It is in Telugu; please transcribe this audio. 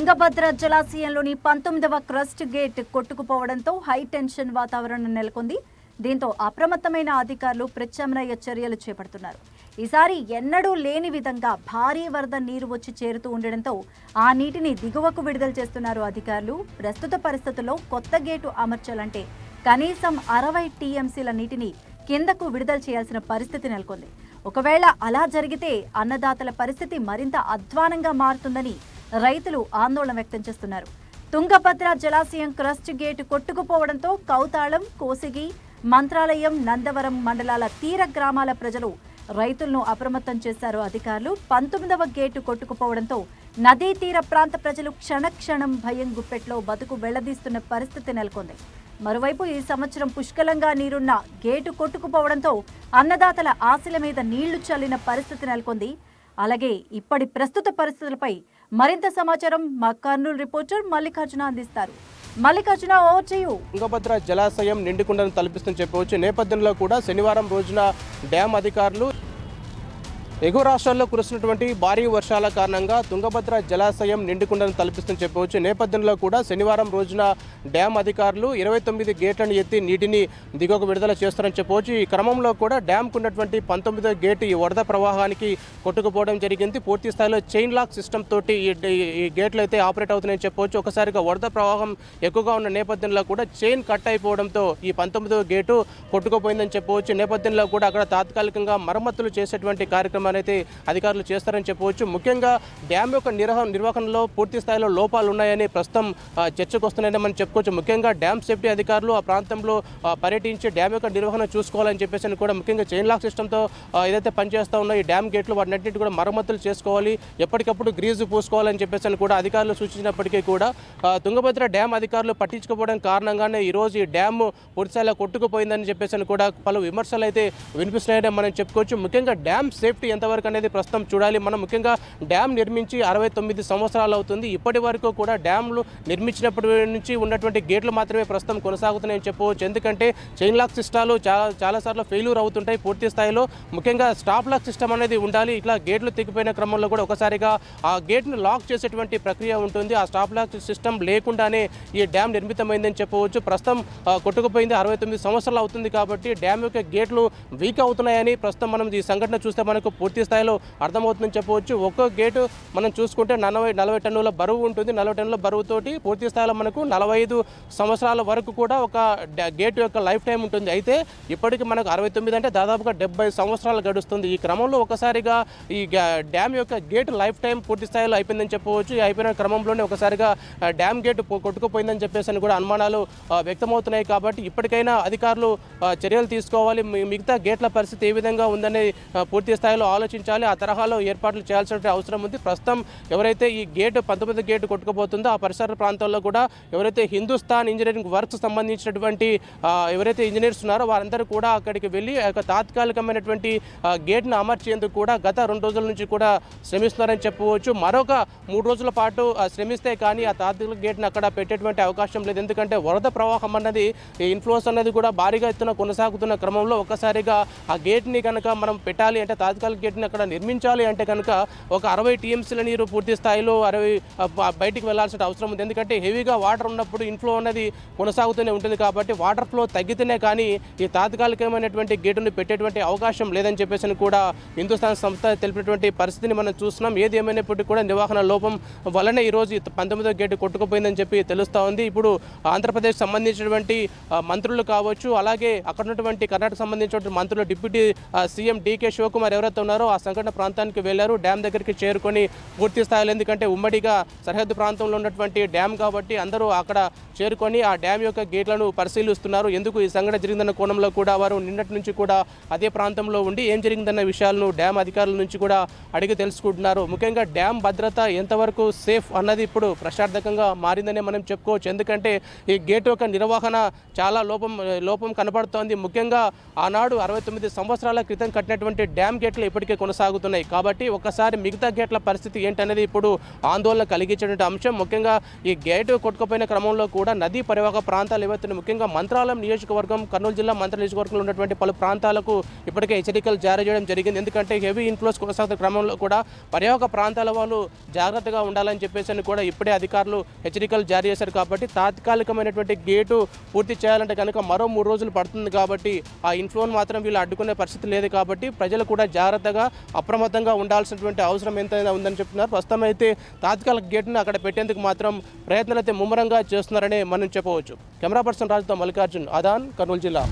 తుంగభద్ర జలాశయంలోని పంతొమ్మిదవ క్రస్ట్ గేట్ కొట్టుకుపోవడంతో హై టెన్షన్ వాతావరణం నెలకొంది. దీంతో అప్రమత్తమైన అధికారులు ప్రత్యామ్నాయ చర్యలు చేపడుతున్నారు. ఈసారి ఎన్నడూ లేని విధంగా భారీ వరద నీరు వచ్చి చేరుతూ ఉండడంతో ఆ నీటిని దిగువకు విడుదల చేస్తున్నారు అధికారులు. ప్రస్తుత పరిస్థితుల్లో కొత్త గేటు అమర్చాలంటే కనీసం అరవై టీఎంసీల నీటిని కిందకు విడుదల చేయాల్సిన పరిస్థితి నెలకొంది. ఒకవేళ అలా జరిగితే అన్నదాతల పరిస్థితి మరింత అధ్వానంగా మారుతుందని రైతులు ఆందోళన వ్యక్తం చేస్తున్నారు. తుంగభద్ర జలాశయం క్రస్ట్ గేటు కొట్టుకుపోవడంతో కౌతాళం కోసిగి మంత్రాలయం నందవరం మండలాల తీర గ్రామాల ప్రజలు రైతులను అప్రమత్తం చేశారు అధికారులు. పంతొమ్మిదవ గేటు కొట్టుకుపోవడంతో నదీ తీర ప్రాంత ప్రజలు క్షణక్షణం భయం గుప్పెట్లో బతుకు వెళ్ళదీస్తున్న పరిస్థితి నెలకొంది. మరోవైపు ఈ సంవత్సరం పుష్కలంగా నీరున్న గేటు కొట్టుకుపోవడంతో అన్నదాతల ఆశల మీద నీళ్ళు చల్లిన పరిస్థితి నెలకొంది. అలాగే ఇప్పటి ప్రస్తుత పరిస్థితులపై మరింత సమాచారం మా కర్నూలు రిపోర్టర్ మల్లికార్జున అందిస్తారు. మల్లికార్జున ఓవర్ చేయు తుంగభద్ర జలాశయం నిండుకుండను తలపిస్తుందని చెప్పవచ్చు. నేపథ్యంలో కూడా శనివారం రోజున డ్యాం అధికారులు ఎగువ రాష్ట్రాల్లో కురుస్తున్నటువంటి భారీ వర్షాల కారణంగా తుంగభద్ర జలాశయం నిండుకుండను తలపిస్తుందని చెప్పవచ్చు. నేపథ్యంలో కూడా శనివారం రోజున డ్యాం అధికారులు ఇరవై తొమ్మిది గేట్లను ఎత్తి నీటిని దిగువకు విడుదల చేస్తారని చెప్పవచ్చు. ఈ క్రమంలో కూడా డ్యాంకు ఉన్నటువంటి పంతొమ్మిదో గేటు ఈ వరద ప్రవాహానికి కొట్టుకుపోవడం జరిగింది. పూర్తి స్థాయిలో చైన్ లాక్ సిస్టమ్ తోటి ఈ ఈ గేట్లు అయితే ఆపరేట్ అవుతున్నాయని చెప్పవచ్చు. ఒకసారిగా వరద ప్రవాహం ఎక్కువగా ఉన్న నేపథ్యంలో కూడా చైన్ కట్ అయిపోవడంతో ఈ పంతొమ్మిదో గేటు కొట్టుకుపోయిందని చెప్పవచ్చు. నేపథ్యంలో కూడా అక్కడ తాత్కాలికంగా మరమ్మతులు చేసేటువంటి కార్యక్రమం అయితే అధికారులు చేస్తారని చెప్పవచ్చు. ముఖ్యంగా డ్యామ్ యొక్క నిర్వహణ నిర్వహణలో పూర్తి స్థాయిలో లోపాలు ఉన్నాయని ప్రస్తుతం చర్చకు వస్తున్నాయని మనం చెప్పుకోవచ్చు. ముఖ్యంగా డ్యామ్ సేఫ్టీ అధికారులు ఆ ప్రాంతంలో పర్యటించి డ్యామ్ యొక్క నిర్వహణ చూసుకోవాలని చెప్పేసి అని కూడా ముఖ్యంగా చైన్ లాక్ సిస్టమ్తో ఏదైతే పనిచేస్తూ ఉన్నాయో ఈ డ్యామ్ గేట్లు వాటినన్నింటినీ కూడా మరమ్మతులు చేసుకోవాలి. ఎప్పటికప్పుడు గ్రీజు పూసుకోవాలని చెప్పేసి అని కూడా అధికారులు సూచించినప్పటికీ కూడా తుంగభద్ర డ్యామ్ అధికారులు పట్టించుకోవడం కారణంగానే ఈరోజు ఈ డ్యామ్ పూర్తిస్థాయిలో కొట్టుకుపోయిందని చెప్పేసి అని కూడా పలు విమర్శలు అయితే వినిపిస్తున్నాయని మనం చెప్పుకోవచ్చు. ముఖ్యంగా డ్యామ్ సేఫ్టీ ఎంతవరకు అనేది ప్రస్తుతం చూడాలి. మనం ముఖ్యంగా డ్యామ్ నిర్మించి అరవై తొమ్మిది సంవత్సరాలు అవుతుంది. ఇప్పటి వరకు కూడా డ్యామ్లు నిర్మించినప్పటి నుంచి ఉన్నటువంటి గేట్లు మాత్రమే ప్రస్తుతం కొనసాగుతున్నాయని చెప్పవచ్చు. ఎందుకంటే చైన్ లాక్ సిస్టాలు చాలా చాలాసార్లు ఫెయిల్యూర్ అవుతుంటాయి పూర్తి స్థాయిలో. ముఖ్యంగా స్టాప్ లాక్ సిస్టమ్ అనేది ఉండాలి. ఇట్లా గేట్లు తెగిపోయిన క్రమంలో కూడా ఒకసారిగా ఆ గేట్ను లాక్ చేసేటువంటి ప్రక్రియ ఉంటుంది. ఆ స్టాప్ లాక్ సిస్టమ్ లేకుండానే ఈ డ్యామ్ నిర్మితమైందని చెప్పవచ్చు. ప్రస్తుతం కొట్టుకుపోయింది అరవై తొమ్మిది సంవత్సరాలు అవుతుంది కాబట్టి డ్యామ్ యొక్క గేట్లు వీక్ అవుతున్నాయని ప్రస్తుతం మనం ఈ సంఘటన చూస్తే మనకు పూర్తి స్థాయిలో అర్థమవుతుందని చెప్పవచ్చు. ఒక్కో గేటు మనం చూసుకుంటే నలభై నలభై టన్నుల బరువు ఉంటుంది. నలభై టన్నుల బరువుతోటి పూర్తి స్థాయిలో మనకు నలభై ఐదు సంవత్సరాల వరకు కూడా ఒక గేటు యొక్క లైఫ్ టైం ఉంటుంది. అయితే ఇప్పటికి మనకు అరవై తొమ్మిది అంటే దాదాపుగా డెబ్బై సంవత్సరాలు గడుస్తుంది. ఈ క్రమంలో ఒకసారిగా ఈ డ్యామ్ యొక్క గేట్ లైఫ్ టైం పూర్తి స్థాయిలో అయిపోయిందని చెప్పవచ్చు. అయిపోయిన క్రమంలోనే ఒకసారిగా డ్యామ్ గేట్ కొట్టుకుపోయిందని చెప్పేసి అని కూడా అనుమానాలు వ్యక్తమవుతున్నాయి కాబట్టి ఇప్పటికైనా అధికారులు చర్యలు తీసుకోవాలి. మిగతా గేట్ల పరిస్థితి ఏ విధంగా ఉందని పూర్తి స్థాయిలో ఆలోచించాలి ఆ తరహాలో ఏర్పాట్లు చేయాల్సిన అవసరం ఉంది. ప్రస్తుతం ఎవరైతే ఈ గేట్ పంతొమ్మిది గేటు కొట్టుకుపోతుందో ఆ పరిసర ప్రాంతాల్లో కూడా ఎవరైతే హిందుస్థాన్ ఇంజనీరింగ్ వర్క్స్ సంబంధించినటువంటి ఎవరైతే ఇంజనీర్స్ ఉన్నారో వారందరూ కూడా అక్కడికి వెళ్ళి ఒక తాత్కాలికమైనటువంటి గేట్ను అమర్చేందుకు కూడా గత రెండు రోజుల నుంచి కూడా శ్రమిస్తున్నారని చెప్పవచ్చు మరొక మూడు రోజుల పాటు శ్రమిస్తే కానీ ఆ తాత్కాలిక గేట్ను అక్కడ పెట్టేటువంటి అవకాశం లేదు. ఎందుకంటే వరద ప్రవాహం అన్నది ఇన్ఫ్లోస్ అనేది కూడా భారీగా ఎత్తున కొనసాగుతున్న క్రమంలో ఒక్కసారిగా ఆ గేట్ని కనుక మనం పెట్టాలి అంటే తాత్కాలిక గేట్ని అక్కడ నిర్మించాలి అంటే కనుక ఒక అరవై టీఎంసీల నీరు పూర్తి స్థాయిలో అరవై బయటికి వెళ్ళాల్సిన అవసరం ఉంది. ఎందుకంటే హెవీగా వాటర్ ఉన్నప్పుడు ఇన్ఫ్లో అనేది కొనసాగుతూనే ఉంటుంది కాబట్టి వాటర్ ఫ్లో తగ్గితేనే కానీ ఈ తాత్కాలికమైనటువంటి గేటును పెట్టేటువంటి అవకాశం లేదని చెప్పేసి అని కూడా హిందుస్థాన్ సంస్థ తెలిపినటువంటి పరిస్థితిని మనం చూస్తున్నాం. ఏది ఏమైనప్పటికీ కూడా నిర్వహణ లోపం వలనే ఈరోజు పంతొమ్మిదో గేటు కొట్టుకుపోయిందని చెప్పి తెలుస్తూ ఉంది. ఇప్పుడు ఆంధ్రప్రదేశ్ సంబంధించినటువంటి మంత్రులు కావచ్చు అలాగే అక్కడ ఉన్నటువంటి కర్ణాటక సంబంధించినటువంటి మంత్రులు డిప్యూటీ సీఎం డీకే శివకుమార్ ఎవరైతే ఉన్నారో ఆ సంఘటన ప్రాంతానికి వెళ్ళారు డ్యామ్ దగ్గరికి చేరుకొని పూర్తి స్థాయిలో ఎందుకంటే ఉమ్మడిగా సరిహద్దు ప్రాంతంలో ఉన్నటువంటి డ్యామ్ కాబట్టి అందరూ అక్కడ చేరుకొని ఆ డ్యామ్ యొక్క గేట్లను పరిశీలిస్తున్నారు. ఎందుకు ఈ సంఘటన జరిగిందన్న కోణంలో కూడా వారు నిన్నటి నుంచి కూడా అదే ప్రాంతంలో ఉండి ఏం జరిగిందన్న విషయాలను డ్యామ్ అధికారుల నుంచి కూడా అడిగి తెలుసుకుంటున్నారు. ముఖ్యంగా డ్యామ్ భద్రత ఎంతవరకు సేఫ్ అన్నది ఇప్పుడు ప్రశ్నార్థకంగా మారిందనే మనం చెప్పుకోవచ్చు. ఎందుకంటే ఈ గేట్ యొక్క నిర్వహణ చాలా లోపం లోపం కనబడుతోంది ముఖ్యంగా ఆనాడు అరవై తొమ్మిది సంవత్సరాల క్రితం కట్టినటువంటి డ్యామ్ గేట్లు ఇప్పుడు ఇప్పటికే కొనసాగుతున్నాయి. కాబట్టి ఒకసారి మిగతా గేట్ల పరిస్థితి ఏంటనేది ఇప్పుడు ఆందోళన కలిగించేటువంటి అంశం. ముఖ్యంగా ఈ గేటు కొట్టుకుపోయిన క్రమంలో కూడా నదీ పరివాహక ప్రాంతాలు ఏవైతే ముఖ్యంగా మంత్రాలయం నియోజకవర్గం కర్నూలు జిల్లా మంత్ర నియోజకవర్గంలో ఉన్నటువంటి పలు ప్రాంతాలకు ఇప్పటికే హెచ్చరికలు జారీ చేయడం జరిగింది. ఎందుకంటే హెవీ ఇన్ఫ్లోస్ కొనసాగుతున్న క్రమంలో కూడా పరివాహక ప్రాంతాల వాళ్ళు జాగ్రత్తగా ఉండాలని చెప్పేసి అని కూడా ఇప్పుడే అధికారులు హెచ్చరికలు జారీ చేశారు. కాబట్టి తాత్కాలికమైనటువంటి గేటు పూర్తి చేయాలంటే కనుక మరో మూడు రోజులు పడుతుంది కాబట్టి ఆ ఇన్ఫ్లోని మాత్రం వీళ్ళు అడ్డుకునే పరిస్థితి లేదు. కాబట్టి ప్రజలు కూడా జాగ్రత్తగా అప్రమత్తంగా ఉండాల్సినటువంటి అవసరం ఎంతైనా ఉందని చెప్తున్నారు. ప్రస్తుతం అయితే తాత్కాలిక గేట్ను అక్కడ పెట్టేందుకు మాత్రం ప్రయత్నాలు అయితే ముమ్మరంగా చేస్తున్నారని మనం చెప్పవచ్చు. కెమెరా పర్సన్ రాజుతో మల్లికార్జున్ అదాన్ కర్నూలు జిల్లా.